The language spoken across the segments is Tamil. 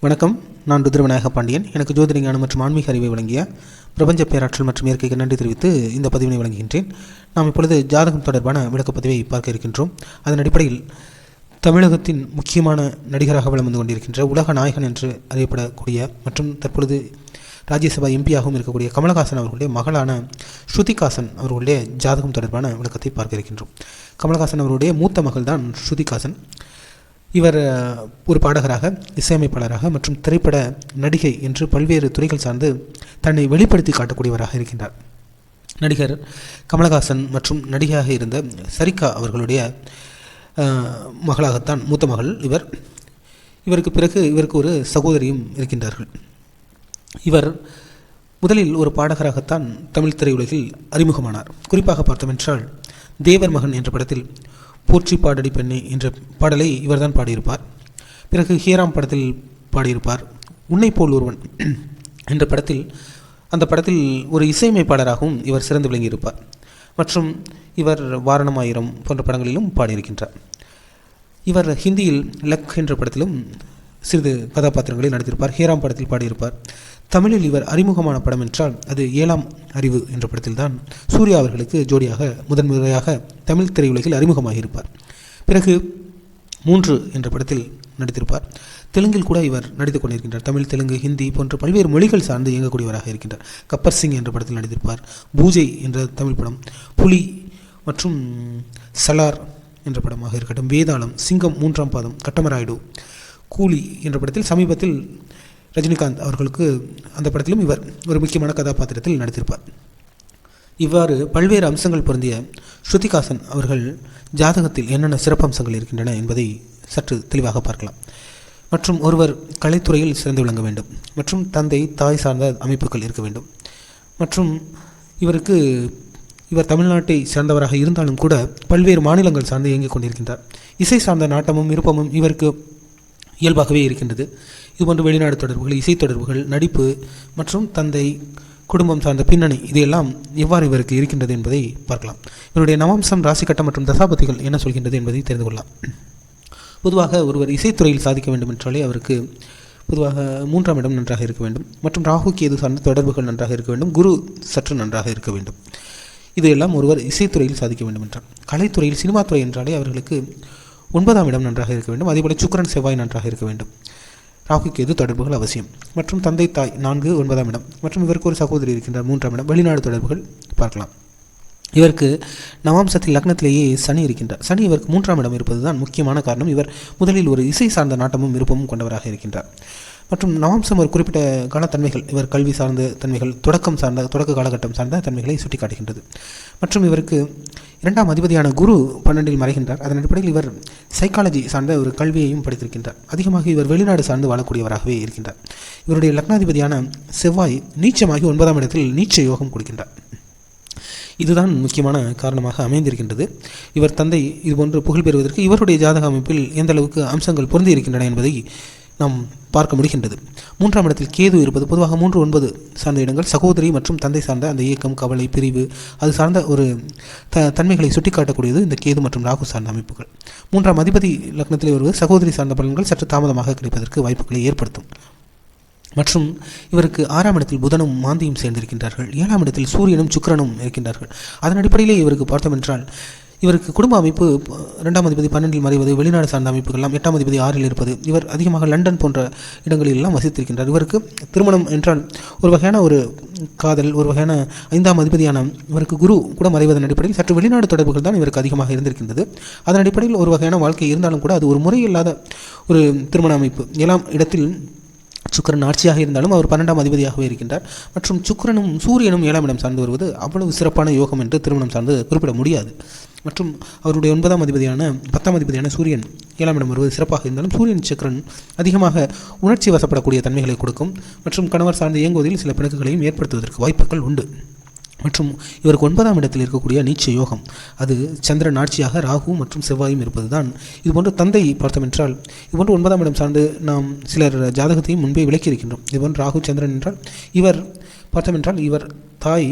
வணக்கம். நான் ருத்ரவிநாயக பாண்டியன். எனக்கு ஜோதிட ஞானம் மற்றும் ஆன்மீக அறிவை வழங்கிய பிரபஞ்ச பேராற்றல் மற்றும் இயற்கைக்கு நன்றி தெரிவித்து இந்த பதிவினை வழங்குகின்றேன். நாம் இப்பொழுது ஜாதகம் தொடர்பான விளக்கப்பதிவை பார்க்க இருக்கின்றோம். அதன் அடிப்படையில் தமிழகத்தின் முக்கியமான நடிகராக வலம் வந்து கொண்டிருக்கின்ற உலக நாயகன் என்று அறியப்படக்கூடிய மற்றும் தற்பொழுது ராஜ்யசபா எம்பியாகவும் இருக்கக்கூடிய கமலஹாசன் அவர்களுடைய மகளான ஸ்ருதிகாசன் அவர்களுடைய ஜாதகம் தொடர்பான விளக்கத்தை பார்க்க இருக்கின்றோம். கமலஹாசன் அவருடைய மூத்த மகள் தான் ஸ்ருதிகாசன். இவர் ஒரு பாடகராக இசையமைப்பாளராக மற்றும் திரைப்பட நடிகை என்று பல்வேறு துறைகள் சார்ந்து தன்னை வெளிப்படுத்தி காட்டக்கூடியவராக இருக்கின்றார். நடிகர் கமலஹாசன் மற்றும் நடிகையாக இருந்த சரிகா அவர்களுடைய மகளாகத்தான் மூத்த மகள் இவர். இவருக்கு பிறகு இவருக்கு ஒரு சகோதரியும் இருக்கின்றார்கள். இவர் முதலில் ஒரு பாடகராகத்தான் தமிழ் திரையுலகில் அறிமுகமானார். குறிப்பாக பார்த்தோமென்றால் தேவர் மகன் என்ற படத்தில் போற்றி பாடடி பெண்ணே என்ற பாடலை இவர்தான் பாடியிருப்பார். பிறகு ஹீராம் படத்தில் பாடியிருப்பார். உன்னை போல் ஒருவன் என்ற படத்தில் அந்த படத்தில் ஒரு இசையமைப்பாளராகவும் இவர் சிறந்து விளங்கியிருப்பார். மற்றும் இவர் வாரணமாயிரம் போன்ற படங்களிலும் பாடியிருக்கின்றார். இவர் ஹிந்தியில் லக் என்ற படத்திலும் சிறிது கதாபாத்திரங்களில் நடித்திருப்பார். ஹீராம் படத்தில் பாடியிருப்பார். தமிழில் இவர் அறிமுகமான படம் என்றால் அது ஏழாம் அறிவு என்ற படத்தில்தான் சூர்யா அவர்களுக்கு ஜோடியாக முதன்முறையாக தமிழ் திரையுலகில் அறிமுகமாகியிருப்பார். பிறகு மூன்று என்ற படத்தில் நடித்திருப்பார். தெலுங்கில் கூட இவர் நடித்துக் கொண்டிருக்கின்றார். தமிழ் தெலுங்கு ஹிந்தி போன்ற பல்வேறு மொழிகள் சார்ந்து இயங்கக்கூடியவராக இருக்கின்றார். கப்பர் சிங் என்ற படத்தில் நடித்திருப்பார். பூஜை என்ற தமிழ் படம் புலி மற்றும் சலார் என்ற படமாக இருக்கட்டும் வேதாளம் சிங்கம் மூன்றாம் பாதம் கட்டமராயுடு கூலி என்ற படத்தில் சமீபத்தில் ரஜினிகாந்த் அவர்களுக்கு அந்த படத்திலும் இவர் ஒரு முக்கியமான கதாபாத்திரத்தில் நடித்திருப்பார். இவ்வாறு பல்வேறு அம்சங்கள் பொருந்திய ஸ்ருதிகாசன் அவர்கள் ஜாதகத்தில் என்னென்ன சிறப்பம்சங்கள் இருக்கின்றன என்பதை சற்று தெளிவாக பார்க்கலாம். மற்றும் ஒருவர் கலைத்துறையில் சிறந்து விளங்க வேண்டும். மற்றும் தந்தை தாய் சார்ந்த அமைப்புகள் இருக்க வேண்டும். மற்றும் இவருக்கு இவர் தமிழ்நாட்டை சேர்ந்தவராக இருந்தாலும் கூட பல்வேறு மாநிலங்கள் சார்ந்து இயங்கிக் கொண்டிருக்கின்றார். இசை சார்ந்த நாட்டமும் விருப்பமும் இவருக்கு இயல்பாகவே இருக்கின்றது. இதுபோன்ற வெளிநாடு தொடர்புகள் இசை தொடர்புகள் நடிப்பு மற்றும் தந்தை குடும்பம் சார்ந்த பின்னணி இதையெல்லாம் எவ்வாறு இவருக்கு இருக்கின்றது என்பதை பார்க்கலாம். இவருடைய நவம்சம் ராசிக்கட்டம் மற்றும் தசாபதிகள் என்ன சொல்கின்றது என்பதை தெரிந்து கொள்ளலாம். பொதுவாக ஒருவர் இசைத்துறையில் சாதிக்க வேண்டும் என்றாலே அவருக்கு பொதுவாக மூன்றாம் இடம் நன்றாக இருக்க வேண்டும். மற்றும் ராகு கேது சார்ந்த தொடர்புகள் நன்றாக இருக்க வேண்டும். குரு சற்று நன்றாக இருக்க வேண்டும். இதையெல்லாம் ஒருவர் இசைத்துறையில் சாதிக்க வேண்டும் என்றார் கலைத்துறையில் சினிமா துறை என்றாலே அவர்களுக்கு ஒன்பதாம் இடம் நன்றாக இருக்க வேண்டும். அதேபோல சுக்கரன் செவ்வாய் நன்றாக இருக்க வேண்டும். ராகு கேது தொடர்புகள் அவசியம்? மற்றும் தந்தை தாய் நான்கு ஒன்பதாம் இடம். மற்றும் இவருக்கு ஒரு சகோதரி இருக்கின்றார். மூன்றாம் இடம். வெளிநாடு தொடர்புகள் பார்க்கலாம். இவருக்கு நவாம்சத்தில் லக்னத்திலேயே சனி இருக்கின்றார். சனி இவருக்கு மூன்றாம் இடம் இருப்பது தான் முக்கியமான காரணம். இவர் முதலில் ஒரு இசை சார்ந்த நாட்டமும் விருப்பமும் கொண்டவராக இருக்கின்றார். மற்றும் நவாம்சம் ஒரு குறிப்பிட்ட கனத்தன்மைகள். இவர் கல்வி சார்ந்த தன்மைகள் தொடக்கம் சார்ந்த தொடக்க காலகட்டம் சார்ந்த தன்மைகளை சுட்டிக்காட்டுகின்றது. மற்றும் இவருக்கு இரண்டாம் அதிபதியான குரு பன்னெண்டில் மறைகின்றார். அதன் அடிப்படையில் இவர் சைக்காலஜி சார்ந்த ஒரு கல்வியையும் படித்திருக்கின்றார். அதிகமாக இவர் வெளிநாடு சார்ந்து வாழக்கூடியவராகவே இருக்கின்றார். இவருடைய லக்னாதிபதியான செவ்வாய் நீச்சமாகி ஒன்பதாம் இடத்தில் நீச்ச யோகம் கொடுக்கின்றார். இதுதான் முக்கியமான காரணமாக அமைந்திருக்கின்றது. இவர் தந்தை இதுபோன்று புகழ் பெறுவதற்கு இவருடைய ஜாதக அமைப்பில் எந்த அளவுக்கு அம்சங்கள் பொருந்தி இருக்கின்றன என்பதை நாம் பார்க்க முடிகின்றது. மூன்றாம் இடத்தில் கேது இருப்பது பொதுவாக மூன்று ஒன்பது சார்ந்த இடங்கள் சகோதரி மற்றும் தந்தை சார்ந்த அந்த இயக்கம் கவலை பிரிவு அது சார்ந்த ஒரு த தன்மைகளை சுட்டிக்காட்டக்கூடியது இந்த கேது மற்றும் ராகு சார்ந்த அமைப்புகள். மூன்றாம் அதிபதி லக்னத்தில் வருவது சகோதரி சார்ந்த பலன்கள் சற்று தாமதமாக கிடைப்பதற்கு வாய்ப்புகளை ஏற்படுத்தும். மற்றும் இவருக்கு ஆறாம் இடத்தில் புதனும் மாந்தியும் சேர்ந்திருக்கின்றார்கள். ஏழாம் இடத்தில் சூரியனும் சுக்கரனும் இருக்கின்றார்கள். அதன் அடிப்படையிலே இவருக்கு பார்த்தோம் என்றால் இவருக்கு குடும்ப அமைப்பு ரெண்டாம் அதிபதி பன்னெண்டில் மறைவது வெளிநாடு சார்ந்த அமைப்புகள்லாம் எட்டாம் அதிபதி ஆறில் இருப்பது இவர் அதிகமாக லண்டன் போன்ற இடங்களிலெல்லாம் வசித்திருக்கின்றார். இவருக்கு திருமணம் என்றால் ஒரு வகையான ஒரு காதல் ஒரு வகையான ஐந்தாம் அதிபதியான இவருக்கு குரு கூட மறைவதன் அடிப்படையில் சற்று வெளிநாடு தொடர்புகள் தான் இவருக்கு அதிகமாக இருந்திருக்கின்றது. அதன் அடிப்படையில் ஒரு வகையான வாழ்க்கை இருந்தாலும் கூட அது ஒரு முறையில்லாத ஒரு திருமண அமைப்பு. ஏழாம் இடத்தில் சுக்கரன் ஆட்சியாக இருந்தாலும் அவர் பன்னெண்டாம் அதிபதியாகவே இருக்கின்றார். மற்றும் சுக்கிரனும் சூரியனும் ஏழாம் இடம் சார்ந்து வருவது அவ்வளவு சிறப்பான யோகம் என்று திருமணம் சார்ந்து குறிப்பிட முடியாது. மற்றும் அவருடைய ஒன்பதாம் அதிபதியான பத்தாம் அதிபதியான சூரியன் ஏழாம் இடம் வருவது சிறப்பாக இருந்தாலும் சூரியன் சக்கரன் அதிகமாக உணர்ச்சி வசப்படக்கூடிய தன்மைகளை கொடுக்கும் மற்றும் கணவர் சார்ந்து இயங்குவதில் சில பிணக்குகளையும் ஏற்படுத்துவதற்கு வாய்ப்புகள் உண்டு. மற்றும் இவருக்கு ஒன்பதாம் இடத்தில் இருக்கக்கூடிய நீச்ச யோகம் அது சந்திரன் ஆட்சியாக ராகு மற்றும் செவ்வாயும் இருப்பதுதான். இதுபோன்ற தந்தை பார்த்தோம் என்றால் ஒன்பதாம் இடம் சார்ந்து நாம் சிலர் ஜாதகத்தையும் முன்பே விளக்கி இருக்கின்றோம். ராகு சந்திரன் என்றால் இவர் பார்த்தோம் என்றால் இவர் தாய்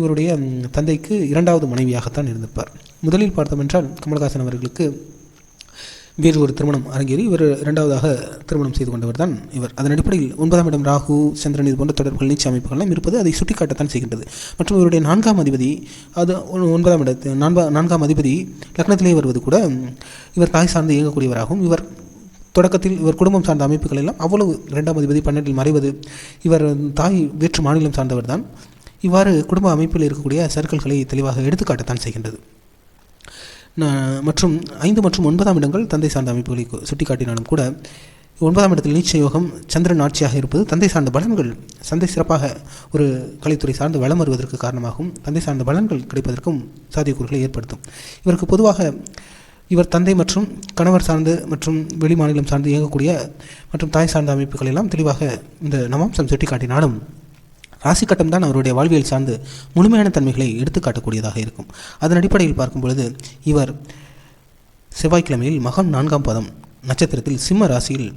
இவருடைய தந்தைக்கு இரண்டாவது மனைவியாகத்தான் இருந்திருப்பார். முதலில் பார்த்தோம் என்றால் கமலஹாசன் அவர்களுக்கு வேறு ஒரு திருமணம் அரங்கேறி இவர் இரண்டாவதாக திருமணம் செய்து கொண்டவர் தான் இவர். அதன் அடிப்படையில் ஒன்பதாம் இடம் ராகு சந்திரன் இது போன்ற தொடர்புகள் நீச்ச அமைப்புகள்லாம் இருப்பது அதை சுட்டிக்காட்டத்தான் செய்கின்றது. மற்றும் இவருடைய நான்காம் அதிபதி அது ஒ- ஒன்பதாம் இடத்து நான்கா நான்காம் அதிபதி லக்னத்திலே வருவது கூட இவர் தாய் சார்ந்து இயங்கக்கூடியவராகவும் இவர் தொடக்கத்தில் இவர் குடும்பம் சார்ந்த அமைப்புகள் எல்லாம் அவ்வளவு இரண்டாம் அதிபதி பன்னெண்டில் மறைவது இவர் தாய் வேற்று மாநிலம் சார்ந்தவர் தான். இவ்வாறு குடும்ப அமைப்பில் இருக்கக்கூடிய சர்க்கிள்களை தெளிவாக எடுத்துக்காட்டத்தான் செய்கின்றது. மற்றும் ஐந்து மற்றும் ஒன்பதாம் இடங்கள் தந்தை சார்ந்த அமைப்புகளை சுட்டிக்காட்டினாலும் கூட ஒன்பதாம் இடத்தில் நீச்ச யோகம் சந்திரன் ஆட்சியாக இருப்பது தந்தை சார்ந்த பலன்கள். சந்தை சிறப்பாக ஒரு கலைத்துறை சார்ந்து வளம் வருவதற்கு காரணமாகவும் தந்தை சார்ந்த பலன்கள் கிடைப்பதற்கும் சாத்தியக்கூறுகளை ஏற்படுத்தும். இவருக்கு பொதுவாக இவர் தந்தை மற்றும் கணவர் சார்ந்து மற்றும் வெளி மாநிலம் சார்ந்து இயங்கக்கூடிய மற்றும் தாய் சார்ந்த அமைப்புகள் எல்லாம் தெளிவாக இந்த நவாம்சம் சுட்டிக்காட்டினாலும் ராசி கட்டம் தான் அவருடைய வாழ்வியல் சார்ந்து முழுமையான தன்மைகளை எடுத்துக்காட்டக்கூடியதாக இருக்கும். அதன் அடிப்படையில் பார்க்கும் பொழுது இவர் செவ்வாய்க்கிழமையில் மகம் நான்காம் பதம் நட்சத்திரத்தில் சிம்ம ராசியில்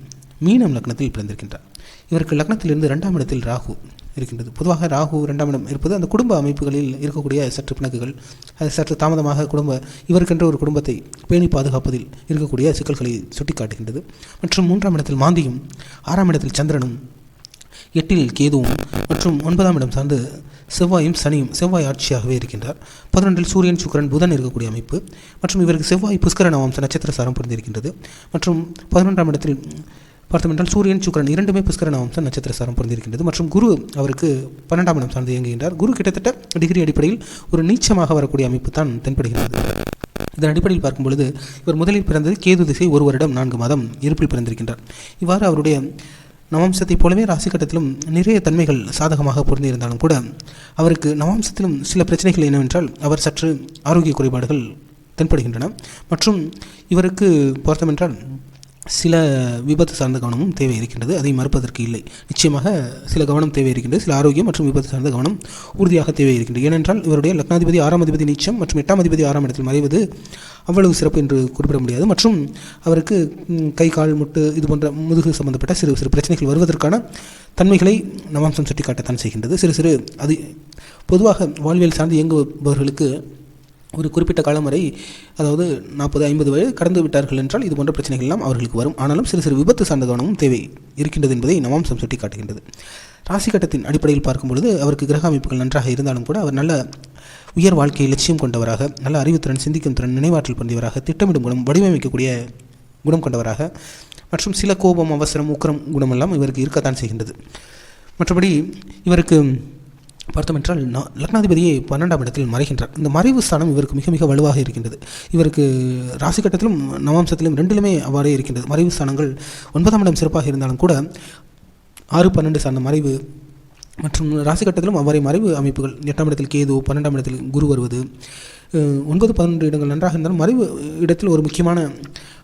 மீனம் லக்னத்தில் பிறந்திருக்கின்றார். இவருக்கு லக்னத்திலிருந்து இரண்டாம் இடத்தில் ராகு இருக்கின்றது. பொதுவாக ராகு இரண்டாம் இடம் இருப்பது அந்த குடும்ப அமைப்புகளில் இருக்கக்கூடிய சற்று பிணக்குகள் அது சற்று தாமதமாக குடும்ப இவருக்கென்ற ஒரு குடும்பத்தை பேணி பாதுகாப்பதில் இருக்கக்கூடிய சிக்கல்களை சுட்டிக்காட்டுகின்றது. மற்றும் மூன்றாம் இடத்தில் மாந்தியும் ஆறாம் இடத்தில் சந்திரனும் எட்டில் கேதுவும் மற்றும் ஒன்பதாம் இடம் சார்ந்து செவ்வாயும் சனியும் செவ்வாய் ஆட்சியாகவே இருக்கின்றார். பதினொன்றில் சூரியன் சுக்கரன் புதன் இருக்கக்கூடிய அமைப்பு. மற்றும் இவருக்கு செவ்வாய் புஷ்கர நவம்ச நட்சத்திர சாரம் பொருந்திருக்கின்றது. மற்றும் பதினொன்றாம் இடத்தில் பார்த்தோமென்றால் சூரியன் சுக்கரன் இரண்டுமே புஷ்கர நவம்ச நட்சத்திர சாரம் பொருந்திருக்கின்றது. மற்றும் குரு அவருக்கு பன்னெண்டாம் இடம் சார்ந்து இயங்குகின்றார். குரு கிட்டத்தட்ட டிகிரி அடிப்படையில் ஒரு நீச்சமாக வரக்கூடிய அமைப்பு தான் தென்படுகிறது இதன் அடிப்படையில் பார்க்கும் பொழுது இவர் முதலில் பிறந்தது கேது திசை ஒரு வருடம் நான்கு மாதம் இருப்பில் பிறந்திருக்கின்றார். இவ்வாறு அவருடைய நவாம்சத்தைப் போலவே ராசி கட்டத்திலும் நிறைய தன்மைகள் சாதகமாக பொருந்தியிருந்தாலும் கூட அவருக்கு நவாம்சத்திலும் சில பிரச்சனைகள் என்னவென்றால் அவர் சற்று ஆரோக்கிய குறைபாடுகள் தென்படுகின்றன. மற்றும் இவருக்கு பொருத்தமென்றால் சில விபத்து சார்ந்த கவனமும் தேவை இருக்கின்றது அதை மறுப்பதற்கு இல்லை. நிச்சயமாக சில கவனம் தேவை இருக்கின்றது சில ஆரோக்கியம் மற்றும் விபத்து சார்ந்த கவனம் உறுதியாக தேவை இருக்கின்றது ஏனென்றால் இவருடைய லக்னாதிபதி ஆறாம் அதிபதி நிச்சயம் மற்றும் எட்டாம் அதிபதி ஆறாம் இடத்தில் மறைவது அவ்வளவு சிறப்பு என்று குறிப்பிட முடியாது. மற்றும் அவருக்கு கை கால் முட்டு இது போன்ற முதுகு சம்பந்தப்பட்ட சிறு சிறு பிரச்சனைகள் வருவதற்கான தன்மைகளை நவாம்சம் சுட்டிக்காட்டத்தான் செய்கின்றது. சிறு சிறு அது பொதுவாக வாழ்வியல் சார்ந்து இயங்குபவர்களுக்கு ஒரு குறிப்பிட்ட காலம் வரை அதாவது நாற்பது ஐம்பது வயது கடந்து விட்டார்கள் என்றால் இது போன்ற பிரச்சனைகள் எல்லாம் அவர்களுக்கு வரும். ஆனாலும் சிறு சிறு விபத்து சார்ந்த கவனமும் தேவை இருக்கின்றது என்பதை நவாம்சம் சுட்டிக்காட்டுகின்றது. ராசி கட்டத்தின் அடிப்படையில் பார்க்கும் பொழுது அவருக்கு கிரக அமைப்புகள் நன்றாக இருந்தாலும் கூட அவர் நல்ல உயர் வாழ்க்கை லட்சியம் கொண்டவராக நல்ல அறிவுத்திறன் சிந்திக்கும் திறன் நினைவாற்றல் பொருந்தியவராக திட்டமிடும் குணம் வடிவமைக்கக்கூடிய குணம் கொண்டவராக மற்றும் சில கோபம் அவசரம் உக்கரம் குணமெல்லாம் இவருக்கு இருக்கத்தான் செய்கின்றது. மற்றபடி இவருக்கு பார்த்தோம் என்றால் ந- பன்னெண்டாம் இடத்தில் மறைகின்றார். இந்த மறைவு ஸ்தானம் இவருக்கு மிக மிக வலுவாக இருக்கின்றது. இவருக்கு ராசி கட்டத்திலும் நவாம்சத்திலும் ரெண்டிலுமே அவ்வாறே இருக்கின்றது. மறைவு ஸ்தானங்கள் ஒன்பதாம் இடம் சிறப்பாக இருந்தாலும் கூட ஆறு பன்னெண்டு சார்ந்த மறைவு மற்றும் ராசி கட்டத்திலும் அவ்வாறே மறைவு அமைப்புகள். எட்டாம் இடத்தில் கேது பன்னெண்டாம் இடத்தில் குரு வருவது. ஒன்பது பன்னெண்டு இடங்கள் நன்றாக இருந்தாலும் மறைவு இடத்தில் ஒரு முக்கியமான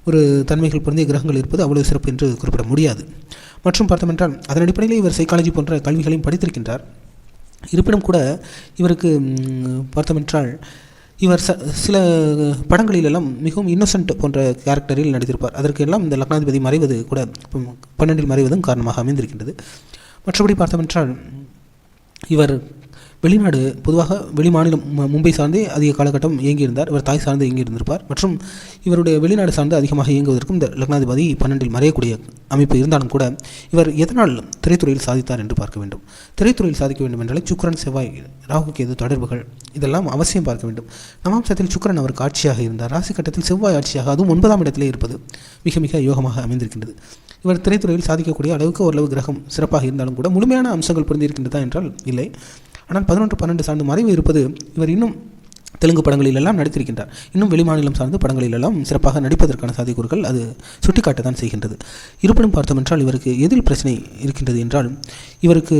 ஒரு தன்மைகள் பொருந்திய கிரகங்கள் இருப்பது அவ்வளவு சிறப்பு என்று குறிப்பிட முடியாது. மற்றும் பார்த்தோமென்றால் அதன் அடிப்படையில் இவர் சைக்காலஜி போன்ற கல்விகளையும் படித்திருக்கின்றார். இருப்பினும் கூட இவருக்கு பார்த்தோமென்றால் இவர் ச சில படங்களிலெல்லாம் மிகவும் இன்னோசன்ட் போன்ற கேரக்டரில் நடித்திருப்பார். அதற்கெல்லாம் இந்த லக்னாதிபதி மறைவது கூட பன்னெண்டில் மறைவதும் காரணமாக அமைந்திருக்கின்றது. மற்றபடி பார்த்தோமென்றால் இவர் வெளிநாடு பொதுவாக வெளிமாநிலம் மும்பை சார்ந்தே அதிக காலகட்டம் இயங்கியிருந்தார். இவர் தாய் சார்ந்து இயங்கியிருந்திருப்பார். மற்றும் இவருடைய வெளிநாடு சார்ந்து அதிகமாக இயங்குவதற்கும் இந்த லக்னாதிபதி பன்னெண்டில் மறையக்கூடிய அமைப்பு இருந்தாலும் கூட இவர் எதனால் திரைத்துறையில் சாதித்தார் என்று பார்க்க வேண்டும். திரைத்துறையில் சாதிக்க வேண்டும் என்றாலே சுக்ரன் செவ்வாய் ராகுக்கு எது தொடர்புகள் இதெல்லாம் அவசியம் பார்க்க வேண்டும். நவாம்சத்தில் சுக்கரன் அவருக்கு ஆட்சியாக இருந்தார். ராசி கட்டத்தில் செவ்வாய் ஆட்சியாக அதுவும் ஒன்பதாம் இடத்திலே இருப்பது மிக மிக யோகமாக அமைந்திருக்கின்றது. இவர் திரைத்துறையில் சாதிக்கக்கூடிய அளவுக்கு ஓரளவு கிரகம் சிறப்பாக இருந்தாலும் கூட முழுமையான அம்சங்கள் பொருந்திருக்கின்றதா என்றால் இல்லை. ஆனால் பதினொன்று பன்னெண்டு சார்ந்து மறைவு இருப்பது இவர் இன்னும் தெலுங்கு படங்களிலெல்லாம் நடித்திருக்கின்றார். இன்னும் வெளிமாநிலம் சார்ந்த படங்களிலெல்லாம் சிறப்பாக நடிப்பதற்கான சாதிக்கூறுகள் அது சுட்டிக்காட்டத்தான் செய்கின்றது. இருப்பினும் பார்த்தோம் என்றால் இவருக்கு எதில் பிரச்சனை இருக்கின்றது என்றால் இவருக்கு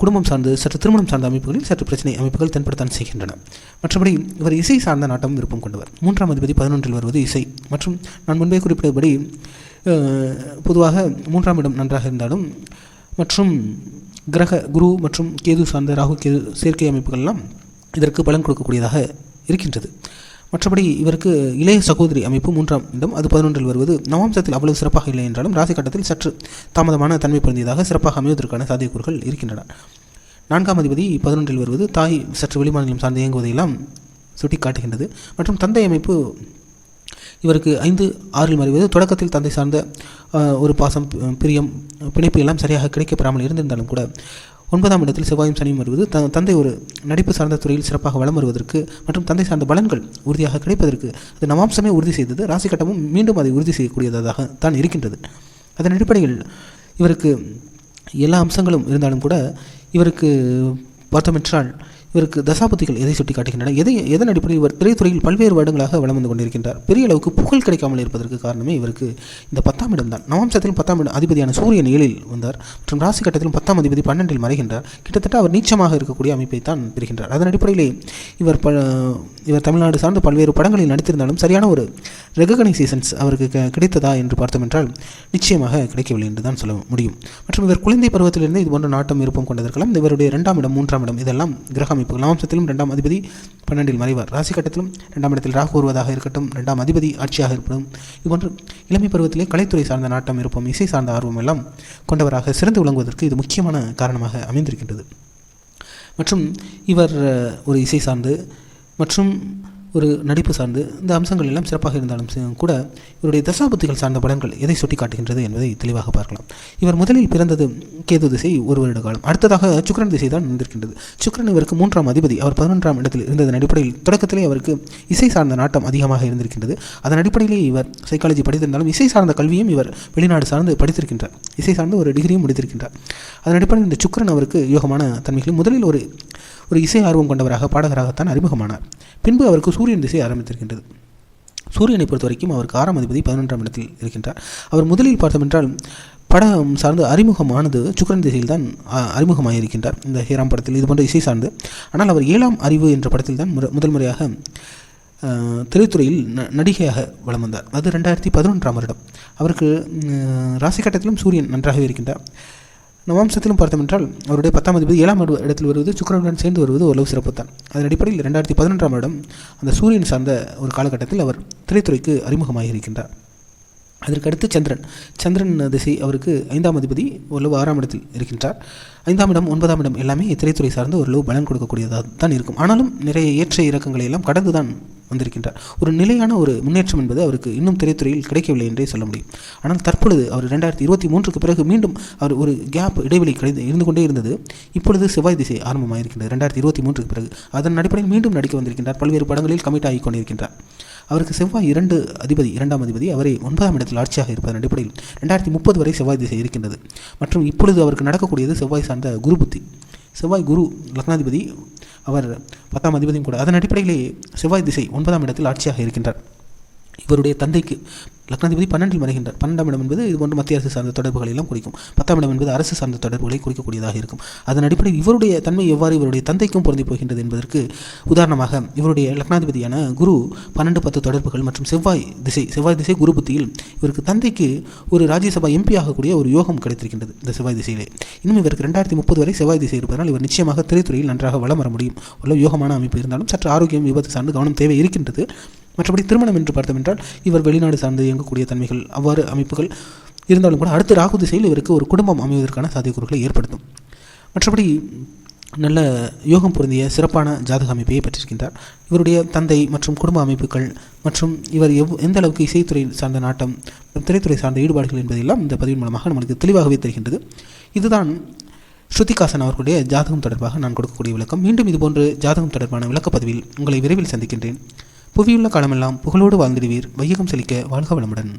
குடும்பம் சார்ந்து சற்று திருமணம் சார்ந்த அமைப்புகளில் சற்று பிரச்சனை அமைப்புகள் தென்படத்தான் செய்கின்றன. மற்றபடி இவர் இசை சார்ந்த நாட்டம் விருப்பம் கொண்டவர். மூன்றாம் அதிபதி பதினொன்றில் வருவது இசை. மற்றும் நான் முன்பே குறிப்பிட்டபடி பொதுவாக மூன்றாம் இடம் நன்றாக இருந்தாலும் மற்றும் கிரக குரு மற்றும் கேது சார்ந்த ராகு கேது சேர்க்கை அமைப்புகள்லாம் இதற்கு பலன் கொடுக்கக்கூடியதாக இருக்கின்றது. மற்றபடி இவருக்கு இளைய சகோதரி அமைப்பு மூன்றாம் இடம் அது பதினொன்றில் வருவது. நவாம்சத்தில் அவ்வளவு சிறப்பாக இல்லை என்றாலும் ராசி கட்டத்தில் சற்று தாமதமான தன்மை பொருந்தியதாக சிறப்பாக அமைவதற்கான சாத்தியக்கூறுகள் இருக்கின்றன. நான்காம் அதிபதி பதினொன்றில் வருவது. தாய் சற்று வெளிமாநிலம் சார்ந்து இயங்குவதையெல்லாம் சுட்டி காட்டுகின்றது மற்றும் தந்தை அமைப்பு இவருக்கு ஐந்து ஆறில் மறைவது. தொடக்கத்தில் தந்தை சார்ந்த ஒரு பாசம் பிரியம் பிணைப்பு எல்லாம் சரியாக கிடைக்கப்பெறாமல் இருந்திருந்தாலும் கூட ஒன்பதாம் இடத்தில் செவ்வாயும் சனியும் வருவது த தந்தை ஒரு நடிப்பு சார்ந்த துறையில் சிறப்பாக வலம் வருவதற்கு மற்றும் தந்தை சார்ந்த பலன்கள் உறுதியாக கிடைப்பதற்கு அது நவாம்சமே உறுதி செய்தது. ராசி கட்டமும் மீண்டும் அதை உறுதி செய்யக்கூடியதாக தான் இருக்கின்றது. அதன் அடிப்படையில் இவருக்கு எல்லா அம்சங்களும் இருந்தாலும் கூட இவருக்கு பார்த்தோமென்றால் இவருக்கு தசாபதிகள் எதை சுட்டி காட்டுகின்றன எதை எதன் அடிப்படையில் இவர் திரைத்துறையில் பல்வேறு வருடங்களாக வளம் வந்து கொண்டிருக்கின்றார்? பெரிய அளவுக்கு புகழ் கிடைக்காமல் இருப்பதற்கு காரணமே இவருக்கு இந்த பத்தாம் இடம் தான். நவம்சத்திலும் பத்தாம் இடம் அதிபதியான சூரியன் ஏழில் வந்தார். மற்றும் ராசி கட்டத்திலும் பத்தாம் அதிபதி பன்னெண்டில் மறைகின்றார். கிட்டத்தட்ட அவர் நீச்சமாக இருக்கக்கூடிய அமைப்பை தான் பெறுகின்றார். அதன் அடிப்படையிலே இவர் ப இவர் தமிழ்நாடு சார்ந்த பல்வேறு படங்களில் நடித்திருந்தாலும் சரியான ஒரு ரெகனைசேஷன்ஸ் அவருக்கு க- கிடைத்ததா என்று பார்த்தோம் என்றால் நிச்சயமாக கிடைக்கவில்லை என்று தான் சொல்ல முடியும். மற்றும் இவர் குழந்தை பருவத்திலிருந்து இது போன்ற நாட்டம் விருப்பம் கொண்டதற்கெல்லாம் இவருடைய இரண்டாம் இடம் மூன்றாம் இடம் இதெல்லாம் கிரகம் அமைப்பு லாம்சத்திலும் இரண்டாம் அதிபதி பன்னெண்டில் மறைவார். ராசி கட்டத்திலும் இரண்டாம் இடத்தில் ராகு வருவதாக இருக்கட்டும். இரண்டாம் அதிபதி ஆட்சியாக இருப்பதும் இதுபோன்று இளமை பருவத்திலே கலைத்துறை சார்ந்த நாட்டம் இருப்போம். இசை சார்ந்த ஆர்வம் எல்லாம் கொண்டவராக சிறந்து விளங்குவதற்கு இது முக்கியமான காரணமாக அமைந்திருக்கின்றது. மற்றும் இவர் ஒரு இசை சார்ந்து மற்றும் ஒரு நடிப்பு சார்ந்து இந்த அம்சங்கள் எல்லாம் சிறப்பாக இருந்தாலும் கூட இவருடைய தசாபுத்திகள் சார்ந்த படங்கள் எதை சுட்டி காட்டுகின்றது என்பதை தெளிவாக பார்க்கலாம். இவர் முதலில் பிறந்தது கேது திசை ஒரு வருட காலம். அடுத்ததாக சுக்கரன் திசை தான் இருந்திருக்கின்றது. சுக்கரன் இவருக்கு மூன்றாம் அதிபதி அவர் பதினொன்றாம் இடத்தில் இருந்ததன் அடிப்படையில் தொடக்கத்திலே அவருக்கு இசை சார்ந்த நாட்டம் அதிகமாக இருந்திருக்கின்றது. அதன் அடிப்படையிலே இவர் சைக்காலஜி படித்திருந்தாலும் இசை சார்ந்த கல்வியும் இவர் வெளிநாடு சார்ந்து படித்திருக்கின்றார். இசை சார்ந்த ஒரு டிகிரியும் முடித்திருக்கின்றார். அதன் அடிப்படையில் இந்த சுக்கரன் அவருக்கு யோகமான தன்மைகளில் முதலில் ஒரு ஒரு இசை ஆர்வம் கொண்டவராக பாடகராகத்தான் அறிமுகமானார். பின்பு அவருக்கு சூரியன் திசை ஆரம்பித்திருக்கின்றது. சூரியனை பொறுத்த வரைக்கும் அவருக்கு ஆறாம் அதிபதி பதினொன்றாம் இடத்தில் இருக்கின்றார். அவர் முதலில் பார்த்தமென்றால் படம் சார்ந்து அறிமுகமானது சுக்கரன் திசையில் தான் அறிமுகமாக இருக்கின்றார் இந்த ஹேராம் படத்தில் இது போன்ற இசை சார்ந்து. ஆனால் அவர் ஏழாம் அறிவு என்ற படத்தில் தான் முதல் முறையாக திரைத்துறையில் ந நடிகையாக வளம் வந்தார். அது ரெண்டாயிரத்தி பதினொன்றாம் வருடம். அவருக்கு ராசிக்கட்டத்திலும் ராசி கட்டத்திலும் சூரியன் நன்றாகவே இருக்கின்றார். நவாம்சத்திலும் பார்த்தோம் என்றால் அவருடைய பத்தாம் அதிபதி ஏழாம் இடத்தில் வருவது சுக்கரனுடன் சேர்ந்து வருவது ஓரளவு சிறப்பு தான் அதன் அடிப்படையில் ரெண்டாயிரத்தி பதினொன்றாம் வருடம் அந்த சூரியன் சார்ந்த ஒரு காலகட்டத்தில் அவர் திரைத்துறைக்கு அறிமுகமாக இருக்கின்றார் அதற்கடுத்து சந்திரன். சந்திரன் திசை அவருக்கு ஐந்தாம் அதிபதி ஓரளவு ஆறாம் இடத்தில் இருக்கின்றார். ஐந்தாம் இடம் ஒன்பதாம் இடம் எல்லாமே திரைத்துறை சார்ந்து ஓரளவு பலன் கொடுக்கக்கூடியதாக தான் இருக்கும். ஆனாலும் நிறைய ஏற்ற இறக்கங்களை எல்லாம் கடந்து தான் வந்திருக்கின்றார். ஒரு நிலையான ஒரு முன்னேற்றம் என்பது அவருக்கு இன்னும் திரைத்துறையில் கிடைக்கவில்லை என்றே சொல்ல முடியும். ஆனால் தற்பொழுது அவர் ரெண்டாயிரத்தி இருபத்தி மூன்றுக்கு பிறகு மீண்டும் அவர் ஒரு கேப் இடைவெளி கிடைத்து இருந்து கொண்டே இருந்தது. இப்பொழுது செவ்வாய் திசை ஆரம்பமாயிருக்கின்றது ரெண்டாயிரத்தி இருபத்தி மூன்றுக்கு பிறகு. அதன் அடிப்படையில் மீண்டும் நடிக்க வந்திருக்கின்றார். பல்வேறு படங்களில் கமிட் ஆகி கொண்டிருக்கின்றார். அவருக்கு செவ்வாய் இரண்டு அதிபதி இரண்டாம் அதிபதி அவரை ஒன்பதாம் இடத்தில் ஆட்சியாக இருப்பதன் அடிப்படையில் ரெண்டாயிரத்தி முப்பது வரை செவ்வாய் திசை இருக்கின்றது. மற்றும் இப்பொழுது அவருக்கு நடக்கக்கூடியது செவ்வாய் சார்ந்த குரு புத்தி. செவ்வாய் குரு லக்னாதிபதி அவர் பத்தாம் அதிபதியும் கூட அதன் அடிப்படையிலே செவ்வாய் திசை ஒன்பதாம் இடத்தில் ஆட்சியாக இருக்கின்றார். இவருடைய தந்தைக்கு லக்னாதிபதி பன்னெண்டில் மறைகின்றார் பன்னெண்டாம் இடம் என்பது இது போன்ற மத்திய அரசு சார்ந்த தொடர்புகளை எல்லாம் குறிக்கும். பத்தாம் இடம் என்பது அரசு சார்ந்த தொடர்புகளை குறிக்கக்கூடியதாக இருக்கும். அதன் அடிப்படையில் இவருடைய தன்மை எவ்வாறு இவருடைய தந்தைக்கும் பொருந்தி போகின்றது என்பதற்கு உதாரணமாக இவருடைய லக்னாதிபதியான குரு பன்னெண்டு பத்து தொடர்புகள் மற்றும் செவ்வாய் திசை செவ்வாய் திசை குரு புத்தியில் இவருக்கு தந்தைக்கு ஒரு ராஜ்யசபா எம்பி ஆகக்கூடிய ஒரு யோகம் கிடைத்திருக்கின்றது இந்த செவ்வாய் திசையிலே. இன்னும் இவருக்கு ரெண்டாயிரத்தி முப்பது வரை செவ்வாய் திசை இருப்பதனால் இவர் நிச்சயமாக திரைத்துறையில் நன்றாக வளம் வர முடியும். உள்ள யோகமான அமைப்பு இருந்தாலும் சற்று ஆரோக்கியம் விபத்து சார்ந்து கவனம் தேவை இருக்கின்றது. மற்றபடி திருமணம் என்று பார்த்தோம் என்றால் இவர் வெளிநாடு சார்ந்து இயங்கக்கூடிய தன்மைகள் அவ்வாறு அமைப்புகள் இருந்தாலும் கூட அடுத்த ராகு திசையில் இவருக்கு ஒரு குடும்பம் அமைவதற்கான சாத்தியக்கூறுகளை ஏற்படுத்தும். மற்றபடி நல்ல யோகம் பொருந்திய சிறப்பான ஜாதக அமைப்பையை பெற்றிருக்கின்றார். இவருடைய தந்தை மற்றும் குடும்ப அமைப்புகள் மற்றும் இவர் எவ் எந்த அளவுக்கு இசைத்துறை சார்ந்த நாட்டம் திரைத்துறை சார்ந்த ஈடுபாடுகள் என்பதெல்லாம் இந்த பதிவின் மூலமாக நம்மளுக்கு தெளிவாகவே தெரிகின்றது. இதுதான் ஸ்ருதிகாசன் அவர்களுடைய ஜாதகம் தொடர்பாக நான் கொடுக்கக்கூடிய விளக்கம். மீண்டும் இதுபோன்று ஜாதகம் தொடர்பான விளக்கப்பதிவில் உங்களை விரைவில் சந்திக்கின்றேன். புவியுள்ள காலமெல்லாம் புகழோடு வாழ்ந்திடுவீர். வையகம் செழிக்க வாழ்க வளமுடன்.